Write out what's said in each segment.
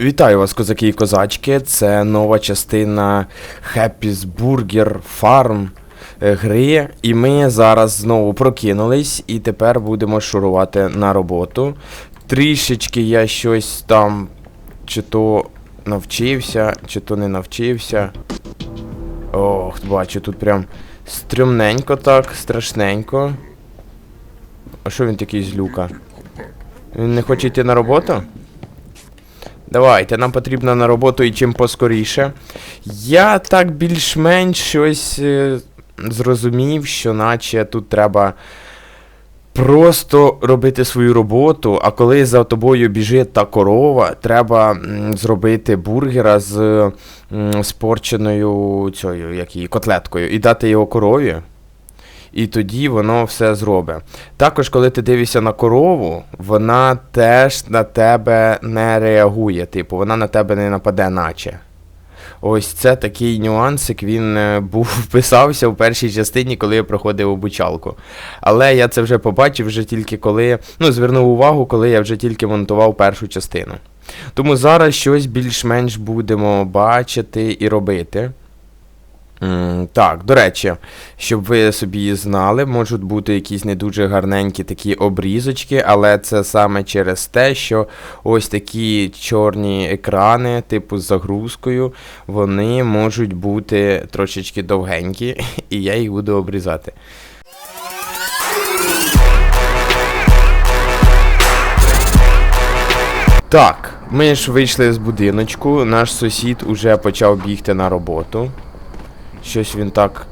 Вітаю вас, козаки і козачки. Це нова частина Happy's Burger Farm е, гри. І ми зараз знову прокинулись і тепер будемо шурувати на роботу. Трішечки я щось там чи то навчився, чи то не навчився. Ох, бачу, тут прям стрьомненько так, страшненько. А що він такий злюка? Він не хоче йти на роботу? Давайте, нам потрібно на роботу і чим поскоріше. Я так більш-менш щось е, зрозумів, що наче тут треба просто робити свою роботу, а коли за тобою біжить та корова, треба зробити бургера з спорченою цією, як її, котлеткою, і дати його корові. І тоді воно все зробить. Також, коли ти дивишся на корову, вона теж на тебе не реагує. Типу, вона на тебе не нападе, наче. Ось це такий нюансик, він е, був вписався в першій частині, коли я проходив обучалку. Але я це вже побачив вже тільки коли. Ну, звернув увагу, коли я вже тільки монтував першу частину. Тому зараз щось більш-менш будемо бачити і робити. Так, до речі, щоб ви собі знали, можуть бути якісь не дуже гарненькі такі обрізочки, але це саме через те, що ось такі чорні екрани, типу з загрузкою, вони можуть бути трошечки довгенькі, і я їх буду обрізати. Так, ми ж вийшли з будиночку, наш сусід уже почав бігти на роботу. Щось він так.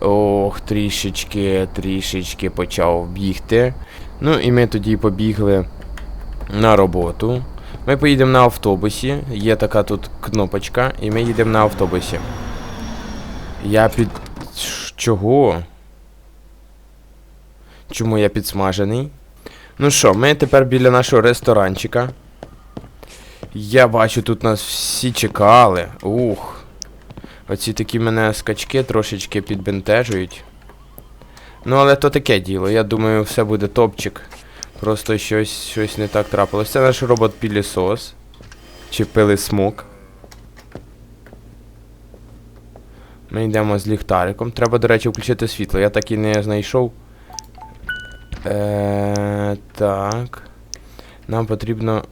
Ох, трішечки, трішечки почав бігти. Ну і ми тоді побігли на роботу. Ми поїдемо на автобусі. Є така тут кнопочка, і ми їдемо на автобусі. Я під. Чого? Чому я підсмажений? Ну що, ми тепер біля нашого ресторанчика. Я бачу, тут нас всі чекали. Ух. Оці такі мене скачки трошечки підбентежують. Ну, але то таке діло. Я думаю, все буде топчик. Просто щось щось не так трапилось. Це наш робот пілісос. Чи пилисмок. Ми йдемо з ліхтариком. Треба, до речі, включити світло. Я так і не знайшов. Е, так. Нам потрібно.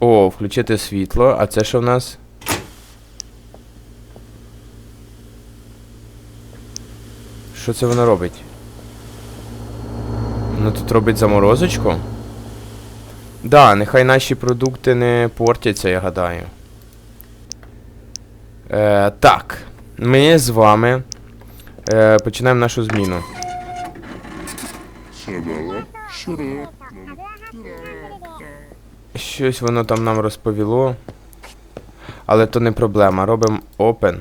О, включити світло. А це що в нас? Що це воно робить? Воно тут робить заморозочку? Да, нехай наші продукти не портяться, я гадаю. Е, так. Ми з вами е, починаємо нашу зміну. Щось воно там нам розповіло. Але то не проблема. Робимо open.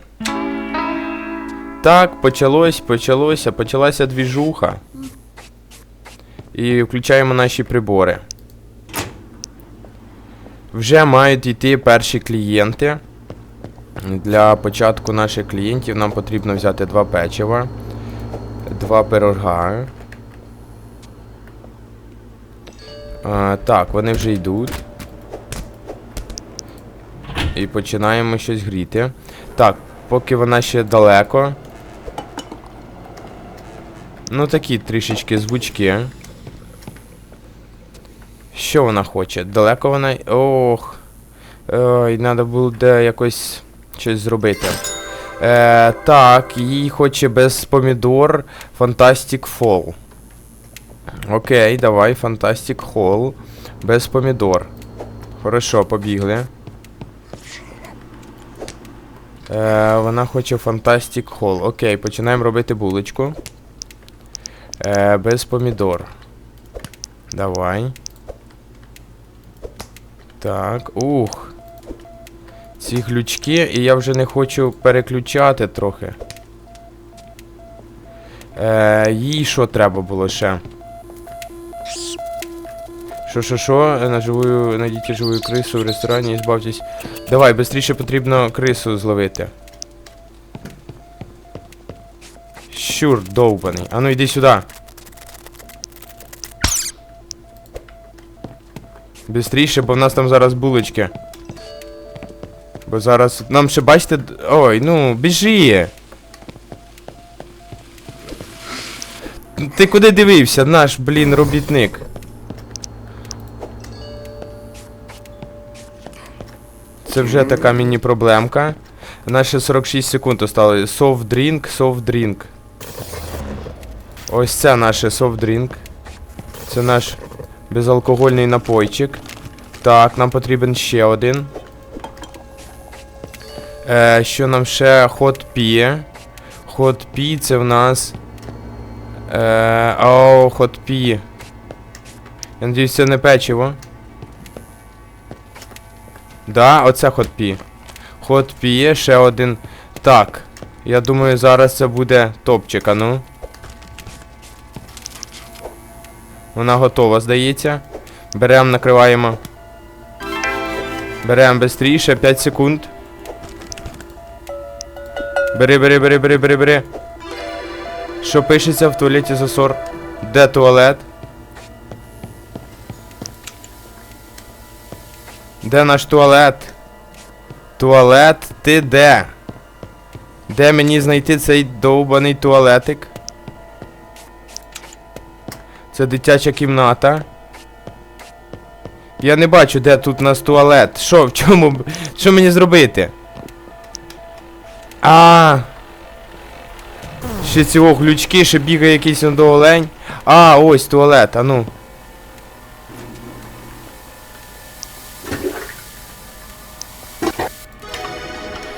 Так, почалось, почалося, почалася двіжуха. І включаємо наші прибори. Вже мають йти перші клієнти. Для початку наших клієнтів нам потрібно взяти два печива, два пирога. А, так, вони вже йдуть. І починаємо щось гріти. Так, поки вона ще далеко. Ну такі трішечки звучки. Що вона хоче? Далеко вона. Ох. Ой, треба буде якось щось зробити. Е, так, їй хоче без помідор Fantastic Fall. Окей, давай, Fantastic Fall. Без помідор. Хорошо, побігли. Е, вона хоче Fantastic Hall. Окей, починаємо робити булочку. Е, без помідор. Давай. Так, ух. Ці глючки, і я вже не хочу переключати трохи. Е, їй що треба було ще? Що, що, що? На живую, найдіть живую крису в ресторані і збавтесь. Давай, швидше потрібно крису зловити. Щур довбаний. А ну йди сюди. Бистріше, бо в нас там зараз булочки. Бо зараз. Нам ще бачите. Ой, ну, біжи. Ти куди дивився, наш, блін, робітник? Це вже така міні-проблемка. У 46 секунд осталось. Soft drink, soft drink. Ось це наш soft drink. Це наш безалкогольний напойчик. Так, нам потрібен ще один. Е, що нам ще Hot Pea. Hot Pea це в нас. Е, о, Hot Pea. Я надіюсь, це не печиво. Да, оце Hot Pea. Hot Pea, ще один. Так. Я думаю, зараз це буде топчик, а ну. Вона готова, здається. Беремо, накриваємо. Беремо швидше, 5 секунд. Бери, бери, бери, бери, бери, бери. Що пишеться в туалеті засор? Де туалет? Де наш туалет? Туалет, ти де? Де мені знайти цей довбаний туалетик? Це дитяча кімната. Я не бачу, де тут у нас туалет. Що, в чому? Що мені зробити? А. Ще цього глючки, ще бігає якийсь до олень. А, ось туалет, а ну.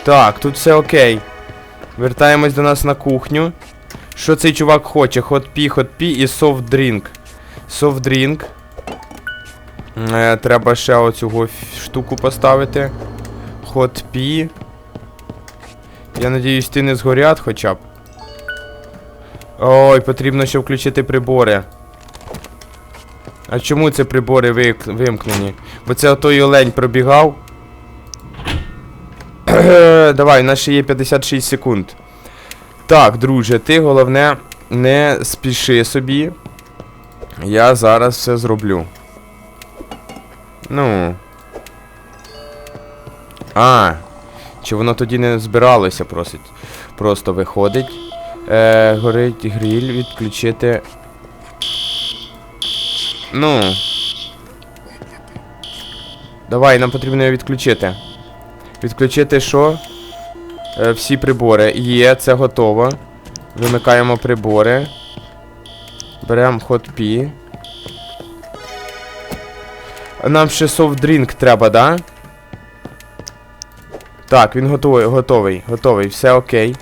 Так, тут все окей. Вертаємось до нас на кухню. Що цей чувак хоче? Hot pea, hot pea і. Soft drink. Е, треба ще оцю штуку поставити. Hot pea. Я надіюсь, ти не згорять хоча б. Ой, потрібно ще включити прибори. А чому ці прибори вимкнені? Бо це отой олень пробігав. Давай, у нас ще є 56 секунд. Так, друже, ти головне не спіши собі. Я зараз все зроблю. Ну. А. Чи воно тоді не збиралося, просить. Просто виходить. Е, горить гриль, відключити. Ну. Давай, нам потрібно його відключити. Відключити що? Е, всі прибори. Є, це готово. Вимикаємо прибори. Беремо pea. Нам ще drink треба, да? Так, він готовий, готовий, готовий, все окей.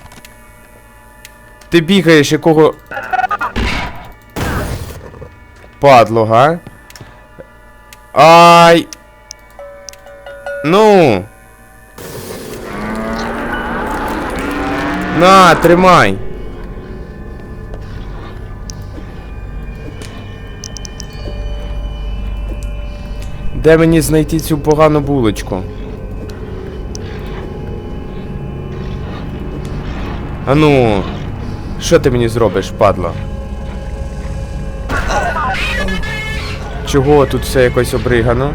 Ти бігаєш, якого. Падло, га? Ай! Ну! На, тримай! Де мені знайти цю погану булочку? А ну, що ти мені зробиш, падла? Чого тут все якось обригано?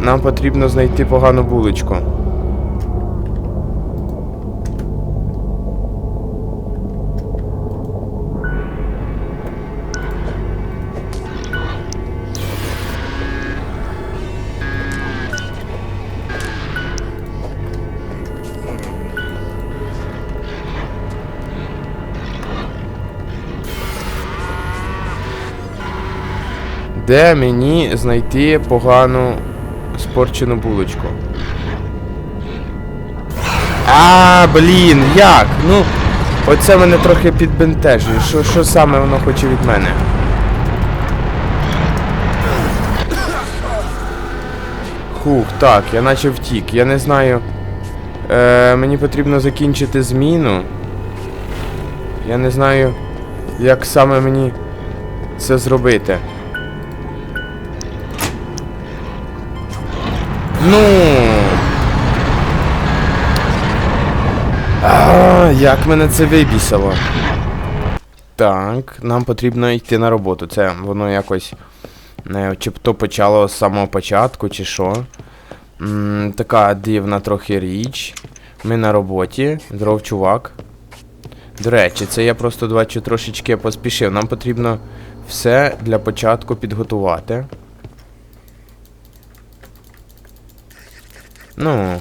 Нам потрібно знайти погану булочку. Де мені знайти погану спорчену булочку? А, блін, як? Ну, оце мене трохи підбентежує. Що, що саме воно хоче від мене? Хух, так, я наче втік. Я не знаю. Е, мені потрібно закінчити зміну. Я не знаю, як саме мені це зробити. Ну. А, як мене це вибісило. Так, нам потрібно йти на роботу. Це воно якось. Не, чи б то почало з самого початку, чи що. М, така дивна трохи річ. Ми на роботі. Здоров, чувак. До речі, це я просто бачу трошечки поспішив. Нам потрібно все для початку підготувати. Ну.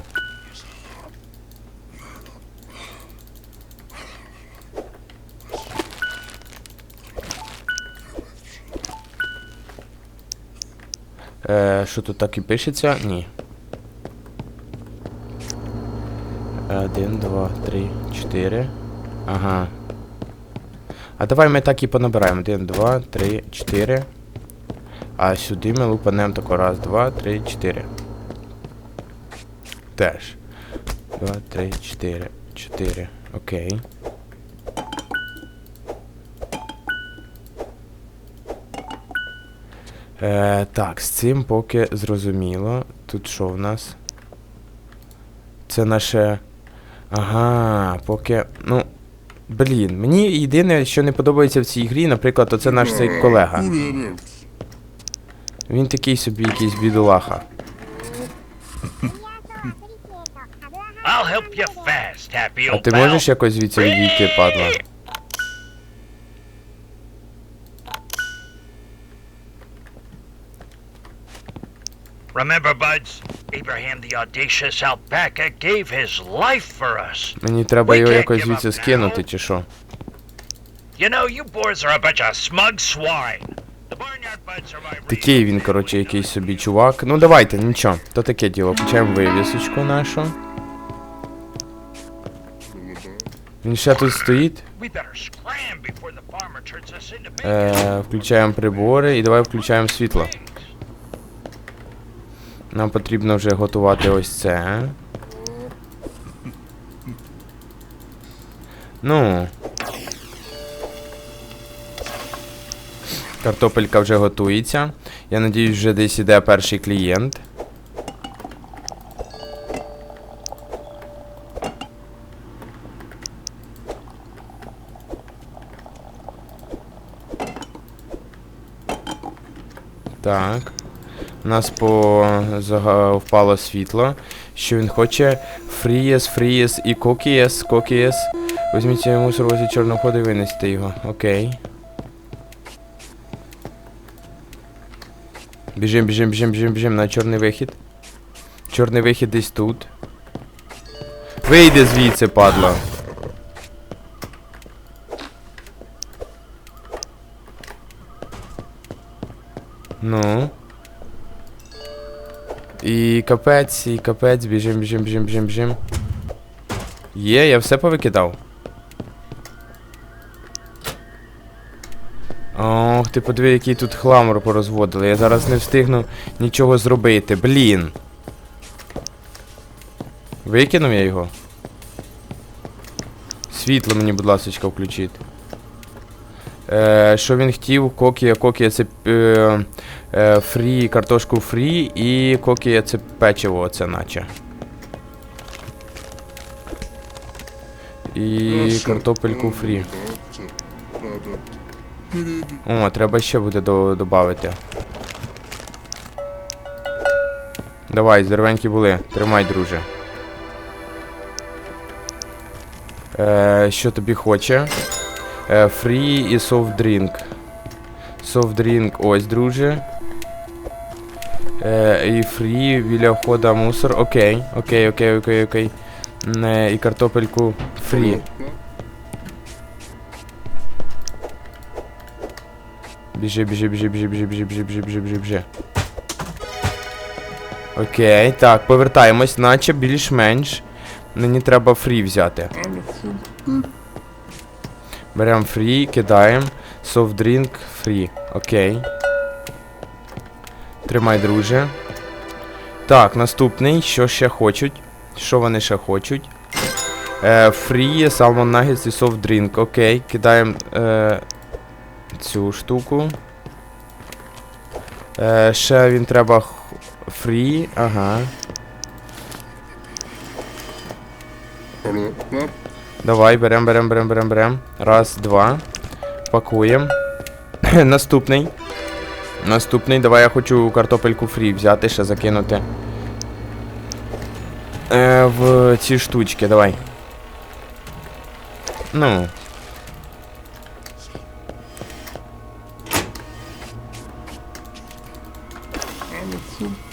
Е, що тут так і пишеться? Ні. Один, два, три, чотири. Ага. А давай ми так і понабираємо. Один, два, три, чотири. А сюди ми лупанемо тако. Раз, два, три, чотири. Теж. Два, три, чотири. Чотири. Окей. Е, так, з цим поки зрозуміло. Тут що в нас? Це наше. Ага, поки. Ну. Блін, мені єдине, що не подобається в цій грі, наприклад, оце наш цей колега. Він такий собі якийсь бідолаха. I'll help you fast, Happy А old ти pal. можеш якось звідси відійти, падла? Remember, buds, Abraham the audacious alpaca gave his life for us. Мені треба його якось звідси скинути, чи що? You know, you boys are a bunch of smug swine. The barnyard buds are my Такий він, коротше, якийсь собі чувак. Ну давайте, нічого. То таке діло. Включаємо вивісочку нашу. Він ще тут стоїть. Е, включаємо прибори і давай включаємо світло. Нам потрібно вже готувати ось це. Ну. Картопелька вже готується. Я надіюсь, вже десь іде перший клієнт. Так. У нас по впало світло. Що він хоче? Фрієс, фрієс і кокієс, кокієс. Візьміть мусор возле чорного ходу і винесіть його. Окей. Біжим, біжим, біжим, біжим, біжим на чорний вихід. Чорний вихід десь тут. Вийди звідси, падла. Ну. І капець, і капець, біжим, біжим, біжим, біжим, біжим. Є, я все повикидав. Ох, ти подиви, який тут хламор порозводили. Я зараз не встигну нічого зробити. Блін. Викинув я його. Світло мені, будь ласка, включіть. Е, що він хотів? Кокія, кокія це е, е, фрі, картошку фрі і кокія це печиво, оце наче. І картопельку фрі. О, треба ще буде до, додати. Давай, здоровенькі були. Тримай, друже. Е, що тобі хоче? Е, Фрі і soft drink. Soft drink, ось, друже. Е, і фрі біля входа мусор. Окей, окей, окей, окей, окей. Е, і картопельку фрі. Біжи, біжи, біжи, біжи, біжи, біжи, біжи, біжи, біжи, біжи, біжи. Окей, так, повертаємось, наче більш-менш. Мені треба фрі взяти. Беремо фрі, кидаємо. Soft drink, фрі. Окей. Тримай, друже. Так, наступний. Що ще хочуть? Що вони ще хочуть? Е, salmon nuggets і soft drink. Окей, кидаємо е, цю штуку. Е, ще він треба фрі. Ага. Давай, берем, берем, берем, берем, берем. Раз, два. Пакуємо. Наступний. Наступний, давай я хочу картопельку фрі взяти, ще закинути. Е, в ці штучки, давай. Ну.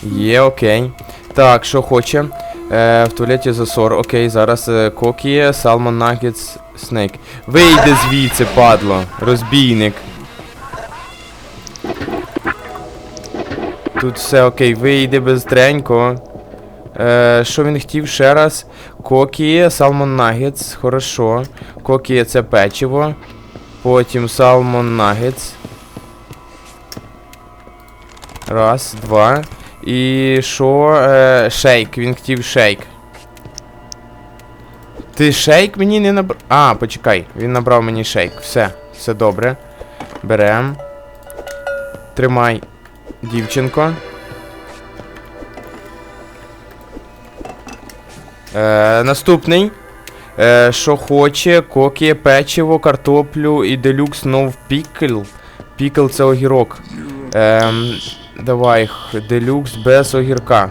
Є, окей. Так, що хоче? Е, в туалеті засор. Окей, зараз кокі, салмон нагетс, снейк. Вийди звідси, падло. Розбійник. Тут все окей, вийди безстренько. Е, що він хотів ще раз? Кокі, салмон нагетс, хорошо. Кокі це печиво. Потім салмон нагетс. Раз, два. І що? Е, шейк. Він хотів шейк. Ти шейк мені не набрав. А, почекай, він набрав мені шейк. Все, все добре. Берем. Тримай, дівчинко. Е, наступний. Е, що хоче, кокі, печиво, картоплю і делюкс нов пікл. Пікл це огірок. Ем, давай, делюкс без огірка.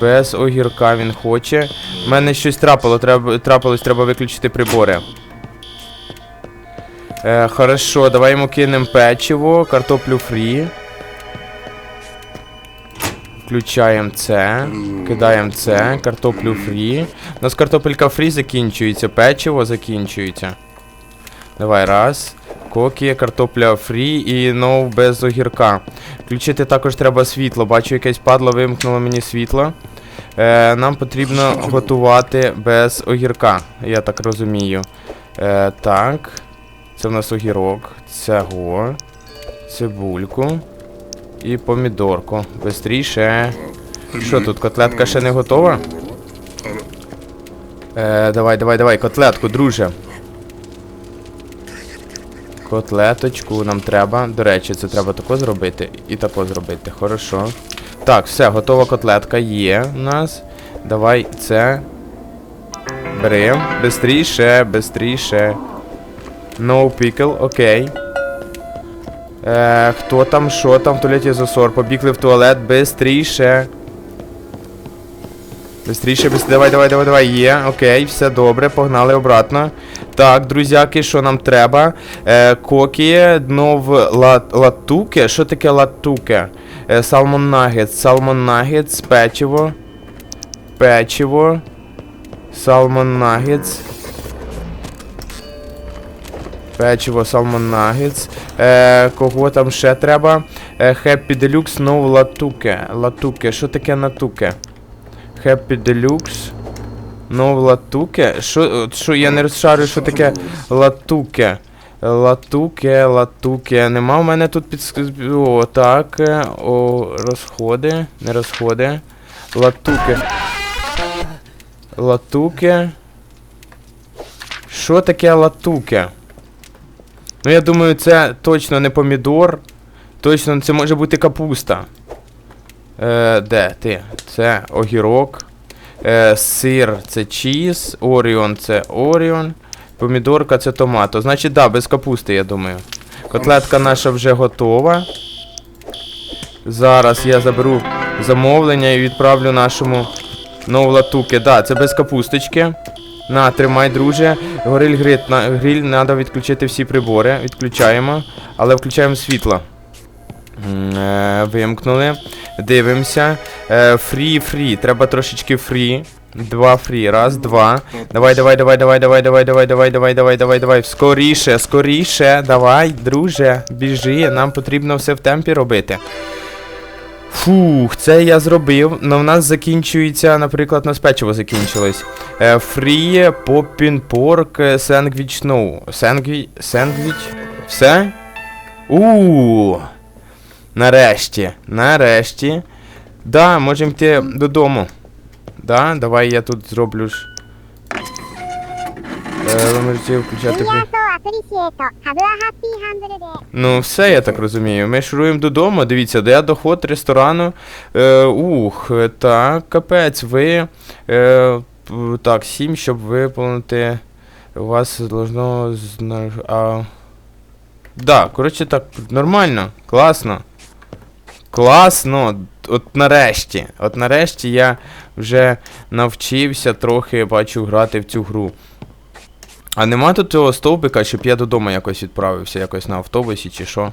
Без огірка він хоче. У мене щось трапило, треба, трапилось, треба виключити прибори. Е, хорошо, давай йому кинемо печиво, картоплю фрі. Включаємо це. Кидаємо це, картоплю фрі. У нас картопелька фрі закінчується, печиво закінчується. Давай, раз. Кокі, картопля фрі і нов без огірка. Включити також треба світло. Бачу, якесь падло вимкнуло мені світло. Е, нам потрібно готувати без огірка, я так розумію. Е, так. Це в нас огірок. Цього. Цибульку. І помідорку. Бистріше. Що тут, котлетка ще не готова? Е, давай, давай, давай, котлетку, друже. Котлеточку нам треба. До речі, це треба тако зробити і тако зробити. Хорошо. Так, все, готова котлетка є у нас. Давай це. Берем. Бистріше, бистріше. No pickle, окей. Е, хто там, що там в туалеті засор? Побігли в туалет, бистріше. Бистріше, бистріше, давай, давай, давай, давай, є, окей, все добре, погнали обратно. Так, друзяки, що нам треба? Е, кокі, нов ла, латуке. Що таке латуке? Е, салмон нагетс, салмон нагетс, печиво. Печиво. Салмон нагетс. Печиво, салмон нагетс. Е, кого там ще треба? Happy Deluxe, no латуке. Латуке, що таке натуке? Happy Deluxe. Ну, латуке. Що, що я не розшарю, що таке латуке. Латуке, латуке. Нема в мене тут під. О, так. е, О, розходи. Не розходи. Латуке. Латуке. Що таке латуке? Ну, я думаю, це точно не помідор. Точно це може бути капуста. Е, де ти? Це огірок. Е, сир це чіз. Оріон це оріон. Помідорка це томато. Значить, да, без капусти, я думаю. Котлетка наша вже готова. Зараз я заберу замовлення і відправлю нашому новлатуки. Да, це без капусточки. На, тримай, друже. Гориль гриль, треба відключити всі прибори. Відключаємо, але включаємо світло. Е, вимкнули. Дивимося. Е, фрі, фрі. Треба трошечки фрі. Два фрі. Раз, два. Давай, давай, давай, давай, давай, давай, давай, давай, давай, давай, давай, давай. Скоріше, скоріше. Давай, друже, біжи. Нам потрібно все в темпі робити. Фух, це я зробив. Но в нас закінчується, наприклад, нас печиво закінчилось. Е, Фрі, попін порк, сендвіч, ну. Сендвіч, сендвіч. Все? Ууу. Нарешті. Нарешті. Да, можемо йти додому. Да, давай я тут зроблю ж. Е, ви можете включати. Ну, все, я так розумію. Ми шуруємо додому. Дивіться, де я доход ресторану. Е, Ух, так, капець, ви. Е, Так, сім, щоб виповнити. У вас должно. А... Да, коротше так, нормально, класно. Класно. От нарешті. От нарешті я вже навчився трохи бачу грати в цю гру. А нема тут цього стовбика, щоб я додому якось відправився, якось на автобусі чи що.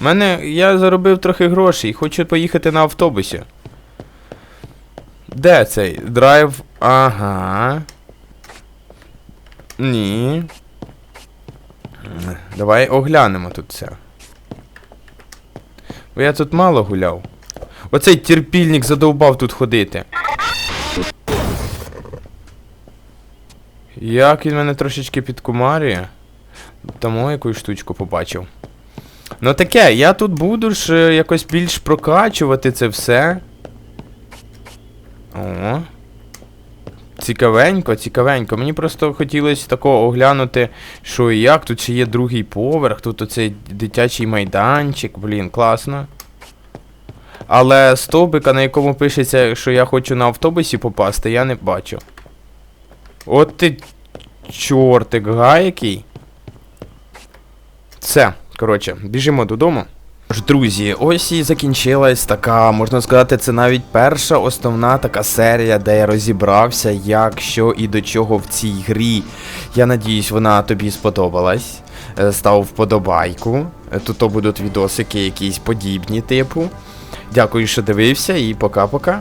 Мене. Я заробив трохи грошей, хочу поїхати на автобусі. Де цей? Драйв. Ага. Ні. Давай оглянемо тут це. Бо я тут мало гуляв. Оцей терпільник задовбав тут ходити. Як він мене трошечки підкумарює. Тому якусь штучку побачив. Ну таке, я тут буду ж е, якось більш прокачувати це все. О. Цікавенько, цікавенько. Мені просто хотілося такого оглянути, що і як. Тут ще є другий поверх, тут оцей дитячий майданчик, блін, класно. Але стовбика, на якому пишеться, що я хочу на автобусі попасти, я не бачу. От ти чортик гайкий. Все, коротше, біжимо додому. Тож, Друзі, ось і закінчилась така, можна сказати, це навіть перша основна така серія, де я розібрався, як, що і до чого в цій грі. Я надіюсь, вона тобі сподобалась. Е, Став вподобайку. Е, Тут то будуть відосики якісь подібні, типу. Дякую, що дивився, і пока-пока.